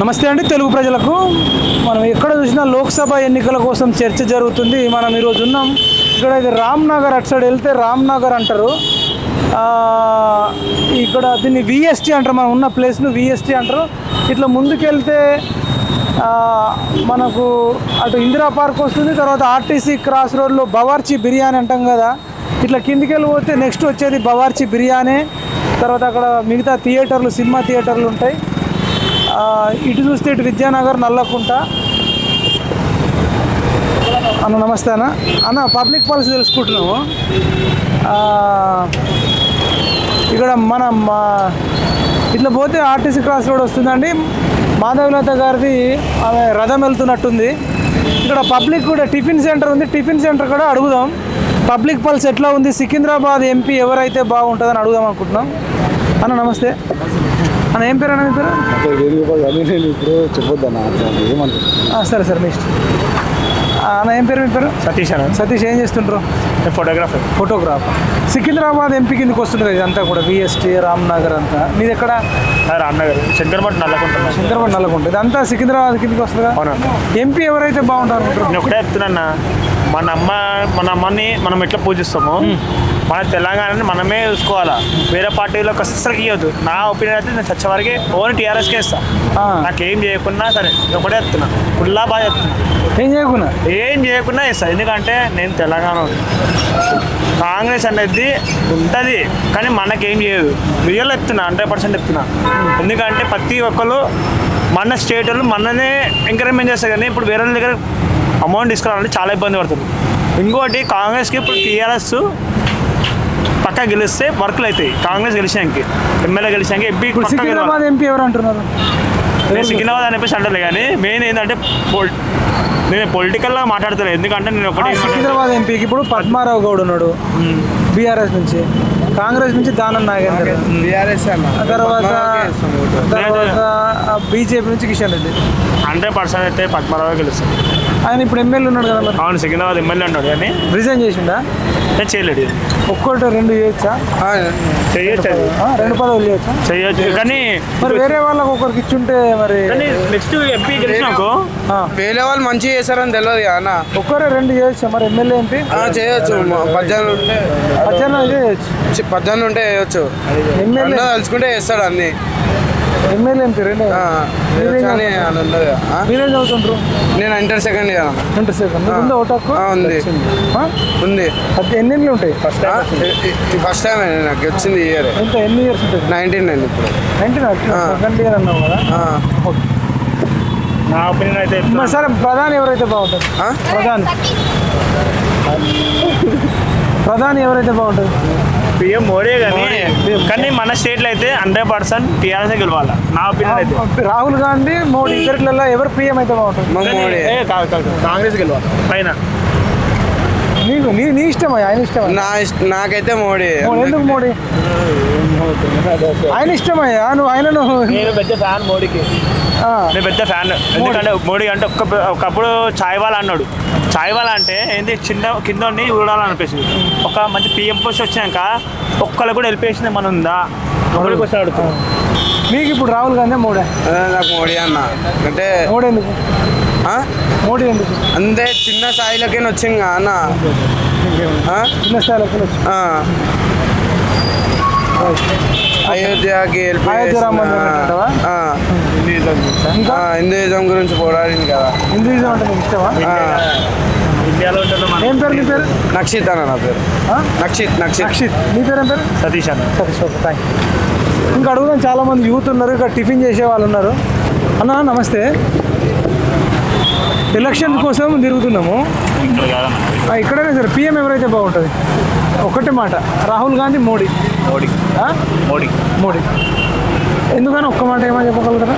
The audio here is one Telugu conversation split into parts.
నమస్తే అండి తెలుగు ప్రజలకు. మనం ఎక్కడ చూసినా లోక్సభ ఎన్నికల కోసం చర్చ జరుగుతుంది. మనం ఈరోజు ఉన్నాం. ఇక్కడ ఇది రామ్నగర్ అటు సైడ్ వెళ్తే రామ్నగర్ అంటారు. ఇక్కడ దీన్ని విఎస్టీ అంటారు. మనం ఉన్న ప్లేస్ను విఎస్టీ అంటారు. ఇట్లా ముందుకెళ్తే మనకు అటు ఇందిరా పార్క్ వస్తుంది. తర్వాత ఆర్టీసీ క్రాస్ రోడ్లో బవార్చి బిర్యానీ అంటాం కదా. ఇట్లా కిందికి వెళ్ళిపోతే నెక్స్ట్ వచ్చేది బవార్చి బిర్యానీ. తర్వాత అక్కడ మిగతా థియేటర్లు సినిమా థియేటర్లు ఉంటాయి. ఇటు చూస్తే ఇటు విద్యానగర్ నల్లకుంట. అన్న నమస్తే అన్న. అన్న పబ్లిక్ పాలసీ తెలుసుకుంటున్నాము. ఇక్కడ మన మా ఇట్లా పోతే ఆర్టీసీ క్రాస్ రోడ్ వస్తుందండి. మాధవలత గారిది ఆమె రథం వెళ్తున్నట్టుంది. ఇక్కడ పబ్లిక్ కూడా టిఫిన్ సెంటర్ ఉంది. టిఫిన్ సెంటర్ కూడా అడుగుదాం. పబ్లిక్ పల్స్ ఎట్లా ఉంది? సికింద్రాబాద్ ఎంపీ ఎవరైతే బాగుంటుందని అడుగుదాం అనుకుంటున్నాం. అన్న నమస్తే. అన్న ఏం పేరు అన్న మీ పేరు? నేను ఇప్పుడు చెప్పొద్దన్న సరే సరే నెక్స్ట్ అన్న ఏం పేరు మీ పేరు? సతీష్ అన్న. సతీష్ ఏం చేస్తుంటారు ఫోటోగ్రాఫర్ ఫోటోగ్రాఫర్ సికింద్రాబాద్ ఎంపీ కిందకి వస్తుంది కదా ఇదంతా కూడా విఎస్టీ రామ్నగర్ అంతా. మీది ఎక్కడ? రామ్నగర్ శంకర్మఠ్ నల్లకుంటున్నా సికింద్రాబాద్ నల్లకుంట. ఇదంతా సికింద్రాబాద్ కిందకి వస్తుంది? కదా అవునన్నా ఎంపీ ఎవరైతే బాగుంటారు నేను ఒకటే చెప్తున్నా మన అమ్మ మన అమ్మని మనం ఎట్లా పూజిస్తామో మన తెలంగాణని మనమే చూసుకోవాలా? వేరే పార్టీలకు అస్సలు ఇవ్వద్దు నా ఒపీనియన్ అయితే నేను చచ్చే వరకే ఓన్లీ టీఆర్ఎస్కే ఇస్తా ఆ. నాకేం చేయకున్నా సరే ఒకటే చెప్తున్నా. ఫుల్లా బాగా చెప్తున్నా. ఏం చేయకున్నా? ఏం చేయకుండా ఇస్తా ఎందుకంటే నేను తెలంగాణ. కాంగ్రెస్ అనేది ఉంటుంది కానీ మనకేం చేయదు. రియల్ చెప్తున్నా హండ్రెడ్ పర్సెంట్ చెప్తున్నా. ఎందుకంటే ప్రతి ఒక్కరు మన స్టేట్ వాళ్ళు మననే ఎంకరేజ్మెంట్ చేస్తారు కానీ ఇప్పుడు వేరే వాళ్ళ దగ్గర అమౌంట్ తీసుకురావాలంటే చాలా ఇబ్బంది పడుతుంది. ఇంకోటి కాంగ్రెస్కి ఇప్పుడు టీఆర్ఎస్ పక్కా గెలిస్తే వర్క్లు అవుతాయి. కాంగ్రెస్ గెలిచానికి ఎమ్మెల్యే గెలిచాక ఎంపీ. సికింద్రాబాద్ ఎంపీ ఎవరు అంటున్నారు? నేను సికింద్రాబాద్ అని చెప్పేసి అంటలే కానీ మెయిన్ ఏంటంటే పొల్ నేను పొలిటికల్గా మాట్లాడతలేదు ఎందుకంటే నేను ఒకటి సికింద్రాబాద్ ఎంపీకి ఇప్పుడు పద్మారావు గౌడ్ ఉన్నాడు. బీఆర్ఎస్ నుంచి. కాంగ్రెస్ నుంచి దానం నాగేందర్. బీఆర్ఎస్ అన్న. ఆ తర్వాత తర్వాత బీజేపీ నుంచి కిషన్ రెడ్డి. హండ్రెడ్ పర్సెంట్ అయితే పద్మరావు గెలుస్తాను ఆయన ఇప్పుడు ఎమ్మెల్యే ఉన్నాడు కదా మరి? అవును సికింద్రాబాద్ ఎమ్మెల్యే ఉన్నాడు కానీ రిజైన్ చేసిండా? నేను చేయలేడు ఇది. ఒక్కటి రెండు చేయొచ్చా? చేయొచ్చు రెండు పదవులు చేయొచ్చా? చేయొచ్చు. కానీ మరి వేరే వాళ్ళకి ఒకరికి ఇచ్చుంటే మరి నెక్స్ట్ ఎంపీ గెలిచినాకో? ఆ, వేరే వాళ్ళు మంచిగా చేస్తారని తెలియదు కదా అన్న. ఒక్కరే రెండు చేయొచ్చా మరి? ఎమ్మెల్యే ఎంపీ ఆ, చేయొచ్చు. పద్దెనిమిది ఉంటే పద్దెనిమిది చేయొచ్చు. పద్దెనిమిది ఉంటే చేయొచ్చు. ఎమ్మెల్యే తలుచుకుంటే చేస్తాడు అన్ని. ఎమ్మెల్యే ఎంపీ రెండు. ఆ, మీరేం చదువుతుంటారు నేను inter second year twenty second. ఉందా ఓటాకు ఆ, ఉంది. ఉంది. అది ఎన్ని ఏళ్ళు ఉంటాయి? ఫస్ట్ ఫస్ట్ టైం నాకు వచ్చింది ఇయర్ ఎంత? ఎన్ని ఇయర్స్ ఉంటుంది నైన్టీన్ నేను ఇప్పుడు. నైన్టీన్ సెకండ్ ఇయర్ అన్నావు కదా. ఆ, ఓకే. నా ఒపీనియన్ అయితే సరే ప్రధాని ఎవరైతే బాగుంటుంది ఆ? ప్రధాని. ప్రధాని ఎవరైతే బాగుంటుంది పిఎం మోడీ కానీ కానీ మన స్టేట్లో అయితే హండ్రెడ్ పర్సెంట్ టీఆర్ఎస్ గెలవాలి? నా ఒపీనియన్ అయితే. రాహుల్ గాంధీ మోడీ ఇద్దరిలో ఎవరు పీఎం అయితే బాగుంటుంది. కాంగ్రెస్ గెలవాలి. పైన. నీకు నీ నీ ఇష్టమా ఆయన ఇష్టమా నా ఇష్ట- నాకైతే మోడీ. మోడీ ఎందుకు మోడీ? ఆయన ఇష్టమయ్యా? నువ్వు ఆయనను నేను పెద్ద ఫ్యాన్ మోడీకి. ఆ, నేను పెద్ద ఫ్యాన్. ఎందుకంటే మోడీ అంటే ఒక్క ఒకప్పుడు చాయ్ వాళ్ళ అన్నాడు. చాయ్ వాళ్ళ అంటే ఏంటి చిన్న కింద ఉండి చూడాలనిపిస్తుంది ఒక మంచి పిఎం పోస్ట్ వచ్చినాక ఒక్కళ్ళు కూడా వెళ్ళిపోయింది మన ఉందా? ఒకరికి వచ్చి అడుగుతాం మీకు ఇప్పుడు రాహుల్ గాంధీ మోడీ? ఆ, నాకు మోడీ అన్న. అంటే మోడీ ఎందుకు? మోడీ ఎందుకు అంతే చిన్న స్థాయిలోకి వచ్చింది కదా అన్న? చిన్న స్థాయిలో వచ్చి ఆ. అయోధ్యకి హిందూయిజం గురించి పోరాడింది కదా. హిందూయిజం అంటే ఇష్టమా? ఏం పేరు నీ పేరు? నక్షిత్ అన్న నా పేరు? నక్షిత్ నక్షిత్. నీ పేరు ఏం పేరు? సతీష్ అన్న. సతీష్ ఓకే థ్యాంక్ ఇంకా అడుగుదాం చాలా మంది యూత్ ఉన్నారు ఇక్కడ టిఫిన్ చేసే వాళ్ళు ఉన్నారు. అన్న నమస్తే. ఎలక్షన్ కోసం తిరుగుతున్నాము. ఇక్కడనే సరే పిఎం ఎవరైతే బాగుంటుంది? ఒకటే మాట రాహుల్ గాంధీ మోడీ. మోడీ? మోడీ. మోడీ. ఎందుకని ఒక్క మాట ఏమని చెప్పగలుగుతారా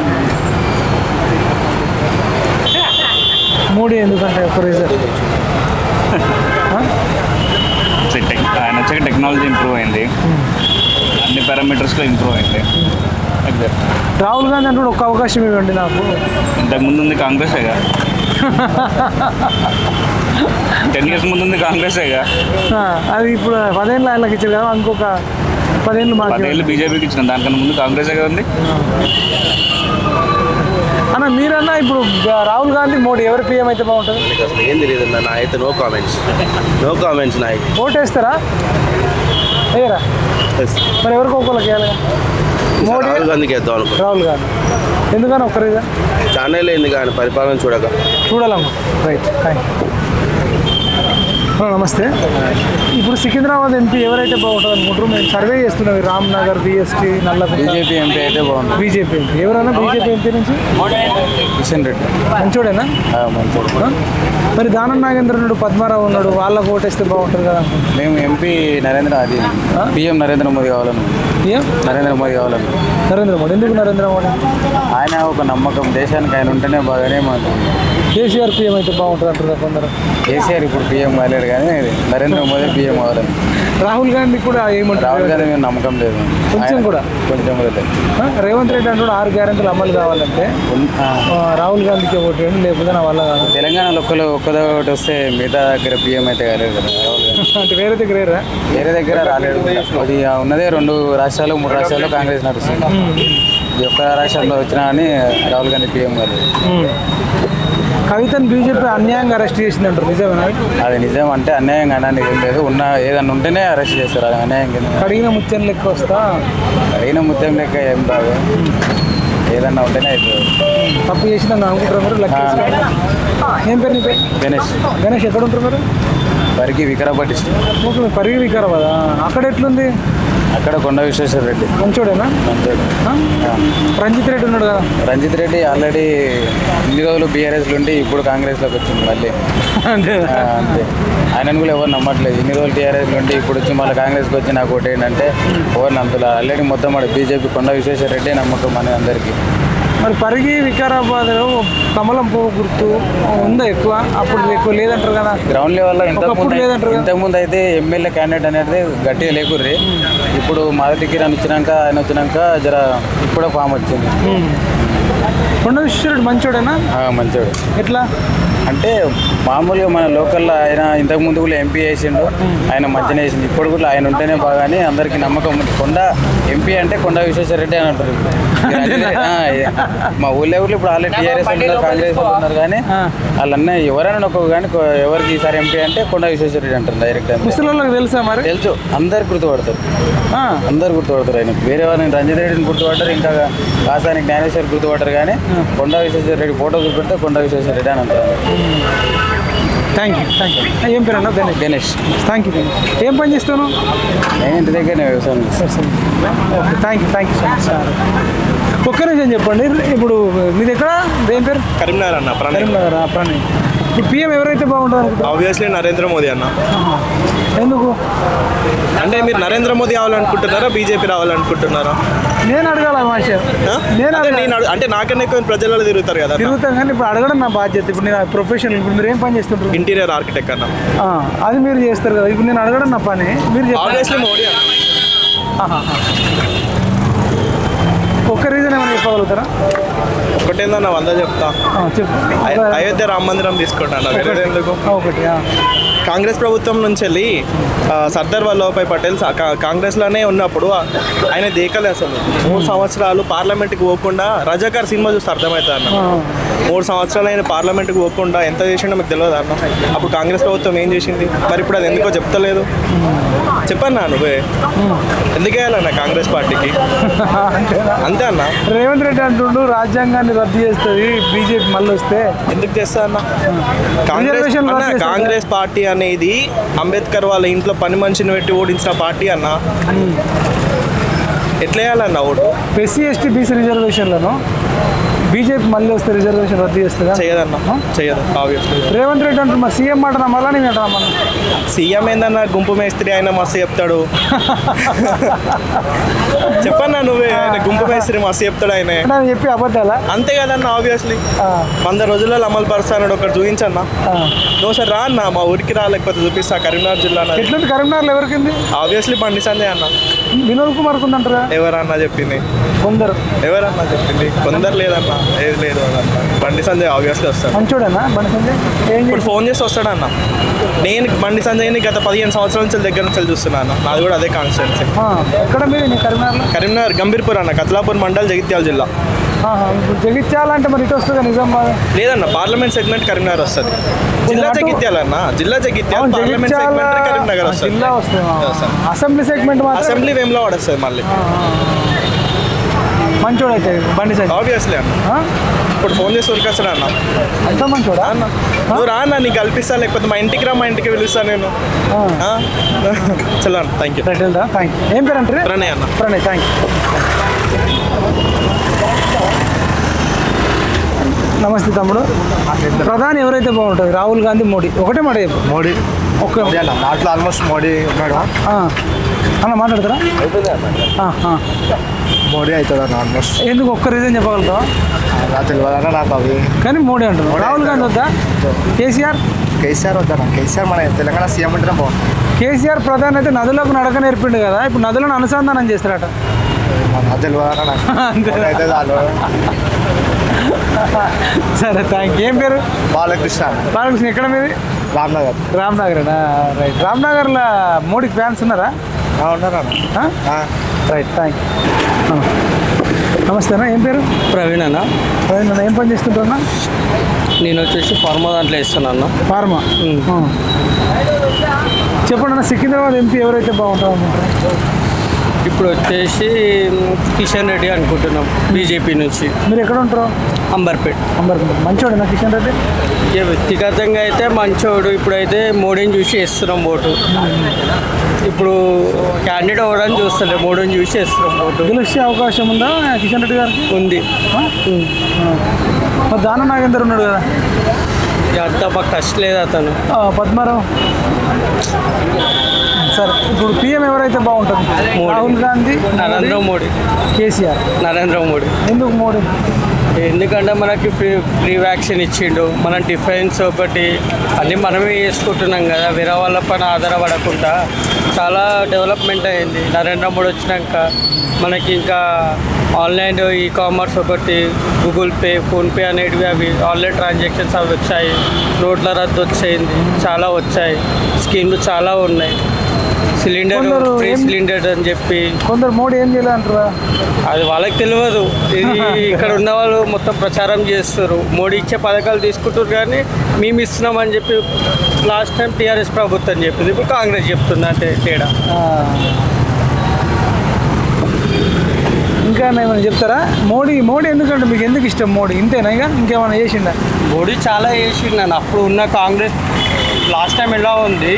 మోడీ ఎందుకంటే ఒక రీజన్ ఆయన వచ్చాక టెక్నాలజీ ఇంప్రూవ్ అయింది. అన్ని పారామీటర్స్లో ఇంప్రూవ్ అయింది. రాహుల్ గాంధీ అంటే ఒక్క అవకాశం ఇవ్వండి నాకు. ఇంతకు ముందు ఉంది కాంగ్రెసేగా టెన్ ఇయర్స్ ముందు ఆ, అది ఇప్పుడు పదేళ్ళు ఆయనకి ఇచ్చారు కదా ఇంకొక పదేళ్ళు మాకు పదేళ్ళు బీజేపీకి ఇచ్చిన దానికన్నా ముందు కాంగ్రెసే కదా ఉంది. మీరన్నా ఇప్పుడు రాహుల్ గాంధీ మోడీ ఎవరు పీఎం అయితే బాగుంటుంది? నాకు అసలు ఏం తెలియదు అన్న నా అయితే నో కామెంట్స్ నో కామెంట్స్ నా ఓటేస్తారా? వేయరా? మరి ఎవరికి ఒక్కరికి వేయాలి? మోడీ రాహుల్ గాంధీకి వేద్దాం రాహుల్ గాంధీ. ఎందుకని ఒక్కరిగా? ఛానల్ ఏంది కానీ పరిపాలన చూడక? చూడాలమ్మా. రైట్ థ్యాంక్ నమస్తే. ఇప్పుడు సికింద్రాబాద్ ఎంపీ ఎవరైతే బాగుంటుంది అనుకుంటారు? మేము సర్వే చేస్తున్నాం. రామ్ నగర్ బిఎస్టీ నల్లగుంట. బీజేపీ ఎంపీ అయితే బాగుంది బీజేపీ ఎంపీ ఎవరైనా బీజేపీ ఎంపీ నుంచి? కిషన్ రెడ్డి. మంచోడేనా? మరి దానం నాగేంద్ర ఉన్నాడు పద్మారావు ఉన్నాడు వాళ్ళకు ఓటేస్తే బాగుంటుంది కదా మేము ఎంపీ నరేంద్ర అది పిఎం నరేంద్ర మోదీ కావాలను. ఏం? నరేంద్ర మోదీ కావాలను. నరేంద్ర మోడీ. ఎందుకు నరేంద్ర మోడీ? ఆయన ఒక నమ్మకం. దేశానికి ఆయన ఉంటేనే బాగానే మాకు కేసీఆర్ పీఎం అయితే బాగుంటుంది అంటారు కొందరు. కేసీఆర్ ఇప్పుడు పిఎం కాలేడు కానీ నరేంద్ర మోదీ పిఎం కావాలని రాహుల్ గాంధీ కూడా రాహుల్ ఏమంటారు గాంధీ మేము నమ్మకం లేదు. కొంచెం కూడా? కొంచెం కూడా లేదు. రేవంత్ రెడ్డి అంటాడు ఆరు గ్యారెంటీలు అమలు కావాలంటే. రాహుల్ గాంధీకి ఓటు వేయండి లేకపోతే నా వల్ల కాదు. తెలంగాణలో ఒక్కరు ఒక్కదో ఒకటి వస్తే మిగతా దగ్గర పిఎం అయితే కాలేదు కదా రాహుల్ అంటే వేరే దగ్గర వేరా దగ్గర రాలేడు అది ఉన్నదే రెండు రాష్ట్రాలు మూడు రాష్ట్రాల్లో కాంగ్రెస్ నడుస్తుంది. ఈ ఒక్క రాష్ట్రంలో వచ్చినా కానీ రాహుల్ గాంధీ పిఎం కాలేదు. కవితను బీజేపీ అన్యాయంగా అరెస్ట్ చేసింది అంటారు నిజమేనా? అది నిజం అంటే అన్యాయం అనడానికి ఏం లేదు. ఉన్న ఏదన్నా ఉంటేనే అరెస్ట్ చేస్తారు అది అన్యాయం కింద. కడిగిన ముత్యం లెక్క వస్తా? అయిన ముత్యం లెక్క ఏం రాదు. ఏదన్నా ఉంటేనే అవుతుంది తప్పు చేసిన అనుకుంటారు మీరు. ఏం పేరు నీ పేరు? గణేష్. గణేష్ ఎక్కడ ఉంటారు మీరు? వరికి వికారాబాద్ డిస్ట్రిక్ట్. ఓకే పరిగి వికారాబాదా. అక్కడ ఎట్లుంది? అక్కడ కొండ విశ్వేశ్వర రెడ్డి. మంచోడేనా? మంచోడు? రంజిత్ రెడ్డి ఉన్నాడు కదా. రంజిత్ రెడ్డి ఆల్రెడీ ఇన్ని రోజులు బీఆర్ఎస్లో ఉండి ఇప్పుడు కాంగ్రెస్లోకి వచ్చింది మళ్ళీ. అంతే. ఆయనను కూడా ఎవరు నమ్మట్లేదు. ఇన్ని రోజులు టీఆర్ఎస్ నుండి ఇప్పుడు వచ్చి మళ్ళీ కాంగ్రెస్కి వచ్చి నాకు ఒకటి ఏంటంటే ఎవరు నమ్మలేదు ఆల్రెడీ మొత్తం మన బీజేపీ కొండ విశ్వేశ్వర రెడ్డి నమ్మకం మన అందరికీ. మరి పరిగి వికారాబాద్లో కమలం పువ్వు గుర్తు ఉందా ఎక్కువ? అప్పుడు ఎక్కువ లేదంటారు కదా. గ్రౌండ్ లెవెల్లో ఇంతకుముందు? ఇంతకుముందు అయితే ఎమ్మెల్యే క్యాండిడేట్ అనేది గట్టిగా లేకుర్రి. ఇప్పుడు మాధవి కిరణ్ వచ్చినాక ఆయన వచ్చినాక జర ఇప్పుడే ఫామ్ వచ్చింది. కొండ విశ్వరుడు మంచోడేనా? మంచోడు. ఎట్లా? అంటే మామూలుగా మన లోకల్లో ఆయన ఇంతకు ముందు కూడా ఎంపీ చేసిండు ఆయన మంచిగా చేసిండు ఇప్పుడు కూడా ఆయన ఉంటేనే బాగా అని అందరికీ నమ్మకం ఉంది. కొండ ఎంపీ అంటే కొండ విశ్వేశ్వర రెడ్డి అని అంటారు. మా ఊళ్ళో ఊళ్ళో ఇప్పుడు ఆల్రెడీ టీఆర్ఎస్ ఉన్నారు కాంగ్రెస్ వాళ్ళు ఉన్నారు కానీ వాళ్ళన్నా ఎవరైనా ఒక కానీ ఎవరికి ఈసారి ఎంపీ అంటే కొండ విశ్వేశ్వర రెడ్డి అంటారు డైరెక్ట్ ముసలిళ్ళకి తెలుసా మరి? తెలుసు. అందరు గుర్తుపడతారు. ఆ, అందరు గుర్తుపడతారు ఆయన వేరే వాళ్ళని రంజిత్ రెడ్డిని గుర్తుపడతారు ఇంకా కాసానికి జ్ఞానేశ్వర్ గుర్తుపడతారు కానీ కొండ విశ్వేశ్వర రెడ్డి ఫోటో చూపెడితే కొండ విశ్వేశ్వర రెడ్డి అని అంటారు. థ్యాంక్ యూ థ్యాంక్ యూ ఏం పేరు అన్న? గణేష్. గణేష్ థ్యాంక్ యూ ఏం పని చేస్తాను నేను ఇంటి దగ్గరనే వ్యవసాయం చేస్తాను. Okay thank you thank you so much ఒక్క నిమిషం చెప్పండి. ఇప్పుడు మీది ఎక్కడ? దేని పేరు? కరీంనగర్ అన్న ప్రణయ్. కరీంనగర్ ఆ ప్రాణి ఇప్పుడు పిఎం ఎవరైతే అనుకుంటున్నారు ఆబ్వియస్లీ నరేంద్ర మోదీ అన్న. ఎందుకు? అంటే మీరు నరేంద్ర మోదీ రావాలనుకుంటున్నారా బీజేపీ రావాలనుకుంటున్నారా? నేను అడగాల ఆ? నేను. నేను అంటే నాకన్నా ఎక్కువ ప్రజలలో తిరుగుతారు కదా తిరుగుతాం కానీ ఇప్పుడు అడగడం నా బాధ్యత. ఇప్పుడు నేను ప్రొఫెషనల్ ఇప్పుడు మీరు ఏం పని చేస్తుంటారు? ఇంటీరియర్ ఆర్కిటెక్ట్ అన్న. అది మీరు చేస్తారు కదా. ఇప్పుడు నేను అడగడం నా పని. మీరు ఆబ్వియస్లీ మోడీ. ఒక్క రీజన్ ఏమైనా చెప్పగలుగుతారా? ఒకటేందన్న వంద చెప్తా. అయోధ్య రామ మందిరం ఎందుకు? ఆ, ఒకటి. కాంగ్రెస్ ప్రభుత్వం నుంచి వెళ్ళి సర్దార్ వల్లభాయ్ పటేల్ కాంగ్రెస్లోనే ఉన్నప్పుడు ఆయన దేకలే అసలు. మూడు సంవత్సరాలు పార్లమెంట్కి పోకుండా రజాకార్ సినిమా చూస్తే అర్థమవుతుంది అన్న. మూడు సంవత్సరాలు ఆయన పార్లమెంట్కి పోకుండా ఎంత చేసిండో మీకు తెలియదు అన్న? అప్పుడు కాంగ్రెస్ ప్రభుత్వం ఏం చేసింది? మరి ఇప్పుడు అది ఎందుకో చెప్తలేదు. చెప్పన్నా నువ్వే? ఎందుకు వేయాలన్న కాంగ్రెస్ పార్టీకి? అంతే అన్న? రేవంత్ రెడ్డి అంటుండు రాజ్యాంగాన్ని రద్దు చేస్తుంది బీజేపీ మళ్ళీ వస్తే. ఎందుకు చేస్తా అన్న? కాంగ్రెస్ అన్న కాంగ్రెస్ పార్టీ అనేది అంబేద్కర్ వాళ్ళ ఇంట్లో పని మనిషిని పెట్టి ఓడించిన పార్టీ అన్న? ఎట్లా వేయాలన్న ఓటు? ఎస్సీ ఎస్టీ బీసీ రిజర్వేషన్లను? బీజేపీ మళ్ళీ వస్తే రిజర్వేషన్ రద్దు చేస్తుందా? చేయదన్న చేయదు ఆబ్వియస్లీ రేవంత్ రెడ్డి అంటున్నా సీఎం మాట నమ్మాలా నేను మన సీఎం ఏందన్న గుంపు మేస్త్రి ఆయన మస్తు చెప్తాడు. చెప్పన్నా నువ్వే ఆయన గుంపు మేస్త్రి మస్తు చెప్తాడు ఆయన. చెప్పి అబద్ధాలా? అంతే కదన్న ఆబ్వియస్లీ ఆ, వంద రోజులలో అమలు పరుస్తాడు ఒకటి చూపించన్నా. నువ్వు సరే రా అన్న మా ఊరికి రా లేకపోతే చూపిస్తా కరీంనగర్ జిల్లా కరీంనగర్లో ఎవరికింది? ఆబ్వియస్లీ బండి అన్న. వినోద్ కుమార్ కుందంటారా? ఎవరన్నా చెప్పింది? కొందరు. ఎవరన్నా చెప్పింది? కొందరు లేదన్న? ఏది లేదు అదన్న బండి సంజయ్ ఆబ్వియస్లీ వస్తాడు. మంచోడేనా? బండి సంజయ్? ఏం ఇప్పుడు ఫోన్ చేసి వస్తాడన్న నేను బండి సంజయ్ని గత పదిహేను సంవత్సరాల నుంచి దగ్గర నుంచి చూస్తున్నాను నాది కూడా అదే కాన్స్టిట్యున్సీ ఎక్కడ మీరు? నీ కరీంనగర్లో? కరీంనగర్ గంభీర్పూర్ అన్న కత్లాపూర్ మండల్ జగిత్యాల జిల్లా. ఇప్పుడు జగిత్యాల అంటే మరి ఇటు వస్తుంది నిజామాబాద్? లేదన్న పార్లమెంట్ సెగ్మెంట్ కరీంనగర్ వస్తుంది. జిల్లా అటు- జగిత్యాలన్న జిల్లా జగిత్యాల పార్లమెంట్ జగిత్యాల సెగ్మెంట్ కరీంనగర్ వస్తుంది. జిల్లా వస్తుంది. అసెంబ్లీ సెగ్మెంట్ అసెంబ్లీ వేమ్లో వస్తుంది మళ్ళీ. మంచోడు అయితే బండి సైజ్ ఆబ్వియస్లీ అన్న. ఇప్పుడు ఫోన్ చేసి ఉరికొస్తాడు అన్న? అంత మంచోడా? అన్న నువ్వు రా అన్న నీకు కల్పిస్తా లేకపోతే మా ఇంటికి రా మా ఇంటికి పిలుస్తా నేను. ఆ. చలో అన్న థ్యాంక్ యూ థ్యాంక్ యూ ఏం పేరు అంటే ప్రణయ్ అన్న. ప్రణయ్ థ్యాంక్ యూ నమస్తే తమ్ముడు. ప్రధాని ఎవరైతే బాగుంటుంది రాహుల్ గాంధీ మోడీ. ఒకటే మాట చెప్పు. మోడీ. అన్న దాంట్లో ఆల్మోస్ట్ మోడీ ఉన్నాడు. అన్న మాట్లాడతారా. మోడీ అవుతుంది అన్న ఆల్మోస్ట్. ఎందుకు ఒక్క రీజన్ చెప్పగలుగుతావా? నాకు తెలియదన్న నాకు అవి. కానీ మోడీ అంటున్నావు రాహుల్ గాంధీ వద్దా? కేసీఆర్? కేసీఆర్ వద్దన్న. కేసీఆర్ మన తెలంగాణ సీఎం ఉంటేనే బాగుంటుంది. కేసీఆర్ ప్రధాని అయితే నదులకు నడక నేర్పిండు కదా ఇప్పుడు నదులను అనుసంధానం చేస్తారట. నాకు తెలియదన్న నాకు అంతే. మోడీ అయితే చాలు సరే థ్యాంక్ యూ ఏం పేరు? బాలకృష్ణ. బాలకృష్ణ ఎక్కడ మీది? రామ్నగర్. రామ్నగర్ రైట్ రామ్నగర్లో మోడీకి ఫ్యాన్స్ ఉన్నారా? ఉన్నారన్న ఆ? రైట్ థ్యాంక్ యూ నమస్తేనా ఏం పేరు? ప్రవీణ్ అన్న. ప్రవీణ్ అన్న, ఏం పని చేస్తుంటున్నా నేను వచ్చేసి ఫార్మా దాంట్లో ఇస్తున్నాను ఫార్మా. చెప్పండి అన్న సికింద్రాబాద్ ఎంపీ ఎవరైతే బాగుంటారు అనుకుంటారు ఇప్పుడు వచ్చేసి కిషన్ రెడ్డి అనుకుంటున్నాం బీజేపీ నుంచి. మీరు ఎక్కడ ఉంటారు? అంబర్పేట్. అంబర్ మంచోడేనా కిషన్ రెడ్డి? ఇక వ్యక్తిగతంగా అయితే మంచోడు ఇప్పుడైతే మోడీని చూసి వేస్తున్నాం ఓటు. ఇప్పుడు క్యాండిడేట్ అవ్వడానికి చూస్తలే మోడీని చూసి వేస్తున్నాం ఓటు. గెలిచే అవకాశం ఉందా కిషన్ రెడ్డి గారికి? ఉంది. దాన నాగేందర్ ఉన్నాడు కదా. అంతా మాకు టచ్ లేదు అతను. పద్మారావు. సరే ఇప్పుడు పిఎం ఎవరైతే బాగుంటుంది? రాహుల్ గాంధీ నరేంద్ర మోడీ. కేసీఆర్. నరేంద్ర మోడీ. ఎందుకు మోడీ? ఎందుకంటే మనకి ఫ్రీ ఫ్రీ వ్యాక్సిన్ ఇచ్చిండు. మనం డిఫెన్స్ ఒకటి అన్నీ మనమే చేసుకుంటున్నాం కదా. వేరే వాళ్ళ పైన ఆధారపడకుండా చాలా డెవలప్మెంట్ అయింది. నరేంద్ర మోడీ వచ్చినాక మనకి ఇంకా ఆన్లైన్ ఈ కామర్స్ ఒకటి గూగుల్ పే ఫోన్పే అనేటివి అవి ఆన్లైన్ ట్రాన్సాక్షన్స్ అవి వచ్చాయి. నోట్ల రద్దు వచ్చేయింది. చాలా వచ్చాయి. స్కీమ్లు చాలా ఉన్నాయి. సిలిండర్ కొందరు ఫ్రీ ఏం- సిలిండర్ అని చెప్పి. కొందరు మోడీ ఏం చేయలేదు అంటారా అది వాళ్ళకి తెలియదు ఇది ఇక్కడ ఉన్న వాళ్ళు మొత్తం ప్రచారం చేస్తారు మోడీ ఇచ్చే పథకాలు తీసుకుంటారు కానీ మేము ఇస్తున్నామని చెప్పి లాస్ట్ టైం టీఆర్ఎస్ ప్రభుత్వం చెప్పింది. ఇప్పుడు కాంగ్రెస్ చెప్తుంది అంతే తేడా ఆ. ఇంకా ఏమైనా చెప్తారా? మోడీ మోడీ ఎందుకంటే మీకు ఎందుకు ఇష్టం మోడీ? ఇంతేనా ఇక? ఇంకేమైనా చేసిండా? మోడీ చాలా చేసిండు అప్పుడు ఉన్న కాంగ్రెస్ లాస్ట్ టైం ఎలా ఉంది?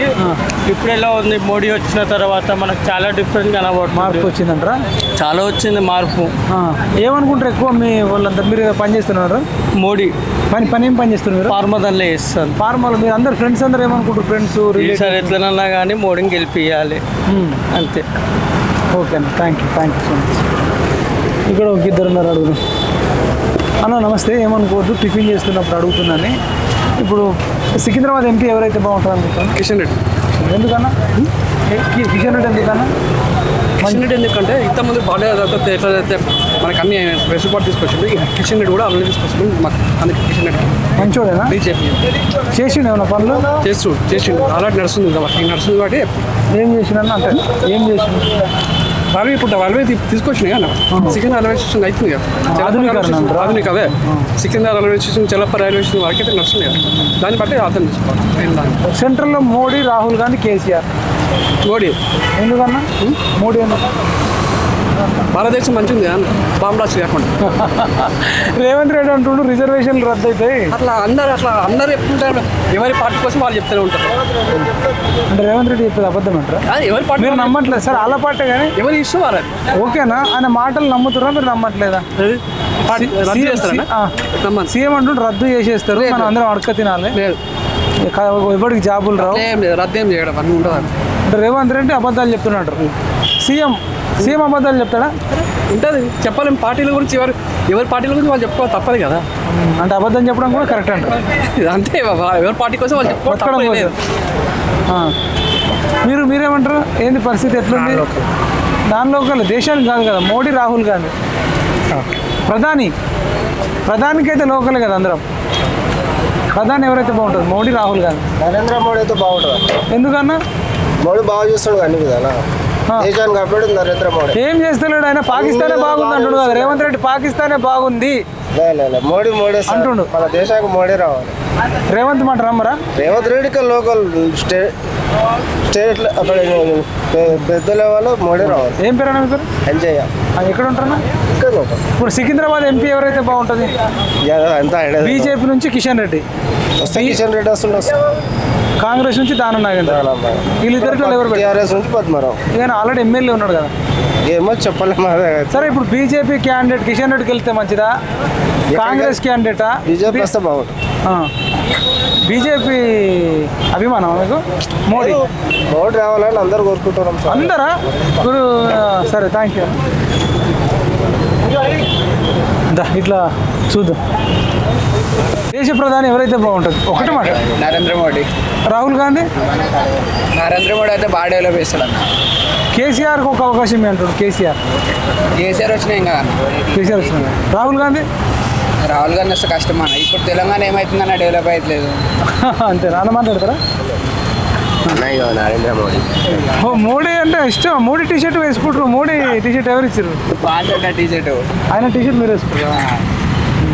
ఇప్పుడు ఎలా ఉంది? మోడీ వచ్చిన తర్వాత మనకు చాలా డిఫరెంట్ మార్పు కనబడుతుంది. వచ్చిందంటారా? చాలా వచ్చింది మార్పు. ఏమనుకుంటారు ఎక్కువ మీ వాళ్ళంతా మీరు పని చేస్తున్నారు? మోడీ. పని పని ఏం పని చేస్తున్నారు మీరు? ఫార్మా దానిలో చేస్తాను ఫార్మల్ మీరు అందరు ఫ్రెండ్స్ అందరు ఏమనుకుంటారు? ఫ్రెండ్స్ ఈసారి ఎట్లనన్నా కానీ మోడీని గెలిపియాలి. అంతే. Okay thank you thank you so much ఇక్కడ ఒక ఇద్దరు ఉన్నారు అడుగుదాం. అన్న నమస్తే ఏమనుకోవద్దు టిఫిన్ చేస్తున్నప్పుడు అడుగుతున్నాను. ఇప్పుడు సికింద్రాబాద్ ఎంపీ ఎవరైతే బాగుంటారు అనుకుంటాను. కిషన్ రెడ్డి. ఎందుకన్నా? కి- కిషన్ రెడ్డి ఎందుకన్నా? కిషన్ రెడ్డి ఎందుకంటే ఇంతకుముందు బాగాలేదు ఎట్లయితే మనకి అన్ని వెసులుబాటు తీసుకొచ్చింది కిషన్ రెడ్డి కూడా అన్నీ తీసుకొచ్చింది మాకు అందుకే కిషన్ రెడ్డి. మంచోడేనా? చేసిండు ఏమైనా పనులు? చేస్తూ చేసిండు. అలాంటి నడుస్తుంది కాబట్టి నడుస్తుంది కాబట్టి ఏం చేసిండు అంటే ఏం చేసిండు? రైల్వే ఇప్పుడు రైల్వే తీ- తీసుకొచ్చినాయి అన్న. సికింద్రా రైల్వే స్టేషన్ అవుతుంది కదా? ఆధునిక అదే సికింద్రా రైల్వే స్టేషన్ చలప రైల్వే స్టేషన్ వరకు అయితే నడుస్తుంది కదా. దాన్ని బట్టి అర్థం చేసుకోవాలి సెంట్రల్లో మోడీ రాహుల్ గాంధీ కేసీఆర్. మోడీ. ఎందుకన్నా? మోడీ ఎందుకు? భారతదేశం మంచిది కదా? బాంబు రాసి కాకుండా రేవంత్ రెడ్డి అంటుండు రిజర్వేషన్లు రద్దు అవుతాయి అట్లా అందరు అట్లా అందరు చెప్తుంటారు. ఎవరి పార్టీ కోసం వాళ్ళు చెప్తూనే ఉంటారు. అంటే రేవంత్ రెడ్డి చెప్పేది అబద్ధం అంటారా? ఎవరి పార్టీ మీరు నమ్మట్లేదు సార్ అలా పాటే కానీ. ఎవరి ఇష్టం వారు ఓకేనా? ఆయన మాటలు నమ్ముతారా మీరు నమ్మట్లేదా? పార్టీ. సీఎం అంటుంటే రద్దు చేసేస్తారు. మనం అందరం అడక తినాలి. ఎవరికి జాబులు రావు. రద్దు ఏం చేయడం అన్నీ ఉండదు అంటే రేవంత్ రెడ్డి అబద్ధాలు చెప్తున్నాడు. సీఎం సీఎం అబద్ధాలు చెప్తాడా? ఉంటుంది. చెప్పలేం. పార్టీల గురించి ఎవరు ఎవరి పార్టీల గురించి వాళ్ళు చెప్పుకోవాలి తప్పదు కదా. అంటే అబద్ధం చెప్పడం కూడా కరెక్ట్ అంటారు అంతే బాబా. ఎవరి పార్టీ కోసం వాళ్ళు ఆ. మీరు మీరేమంటారు? ఏంది పరిస్థితి ఎట్లుంది? దానిలో ఒక దేశానికి కాదు కదా. మోడీ రాహుల్ గాంధీ. ప్రధాని. ప్రధానికి అయితే లోకలే కదా అందరం. ప్రధాని ఎవరైతే బాగుంటుంది మోడీ రాహుల్ గాంధీ. నరేంద్ర మోడీ అయితే బాగుంటుంది? ఎందుకన్నా? మోడీ బాగా చూస్తాడు అన్ని విధాలా? ఏం చేస్తలేడు ఆయన? పాకిస్తానే బాగుంది అంటుండు కదా. రేవంత్ రెడ్డి పాకిస్తానే బాగుంది. లే, లే, లే. మోడీ మోడీ. అంటుండు. మన దేశానికి మోడీ రావాలి. రేవంత్ మాట రమ్మరా? రేవంత్ రెడ్డికి లోకల్ స్టేట్ స్టేట్ అక్కడ పెద్ద లెవెల్ మోడీ రావాలి. ఏం పేరు అన్న పేరు? ఎంజాయ్ అది ఎక్కడ ఉంటారన్నా ఇప్పుడు సికింద్రాబాద్ ఎంపీ ఎవరైతే బాగుంటుంది? అంతా బీజేపీ నుంచి కిషన్ రెడ్డి. వస్తే కిషన్ రెడ్డి వస్తుండే కాంగ్రెస్ నుంచి దానం నాగేంద్ర. వీళ్ళిద్దరిలో ఎవరు టీఆర్ఎస్ నుంచి పద్మరావు. ఈయన ఆల్రెడీ ఎమ్మెల్యే ఉన్నాడు కదా. ఏమో చెప్పలేము సరే ఇప్పుడు బీజేపీ క్యాండిడేట్ కిషన్ రెడ్డికి వెళ్తే మంచిదా? కాంగ్రెస్ క్యాండిడేటా? బీజేపీ వస్తే బాగుంటుంది బీజేపీ అభిమానం మీకు? మోడీ. మోడీ రావాలని అందరు కోరుకుంటున్నాం సార్. అందరా? సరే థ్యాంక్ యూ ఇట్లా చూద్దాం. దేశ ప్రధాని ఎవరైతే బాగుంటుంది ఒకటి మాట. నరేంద్ర మోడీ. రాహుల్ గాంధీ? నరేంద్ర మోడీ అయితే బాగా డెవలప్ చేస్తాడు అన్న కేసీఆర్కి ఒక అవకాశం అంటాడు? కేసీఆర్. కేసీఆర్ వచ్చినాయి ఇంకా కేసీఆర్ వచ్చినాడు రాహుల్ గాంధీ? రాహుల్ గాంధీ వస్తే కష్టం అన్న. ఇప్పుడు తెలంగాణ ఏమవుతుందన్న డెవలప్ అయ్యట్లేదు అంతే నాన్న మాట్లాడతారా? నరేంద్ర మోడీ. ఓ మోడీ అంటే ఇష్టం. మోడీ టీ షర్ట్ వేసుకుంటారు. మోడీ టీ షర్ట్ ఎవరు ఇచ్చారు టీ షర్ట్ ఆయన టీ షర్ట్ మీరు వేసుకుంటారు?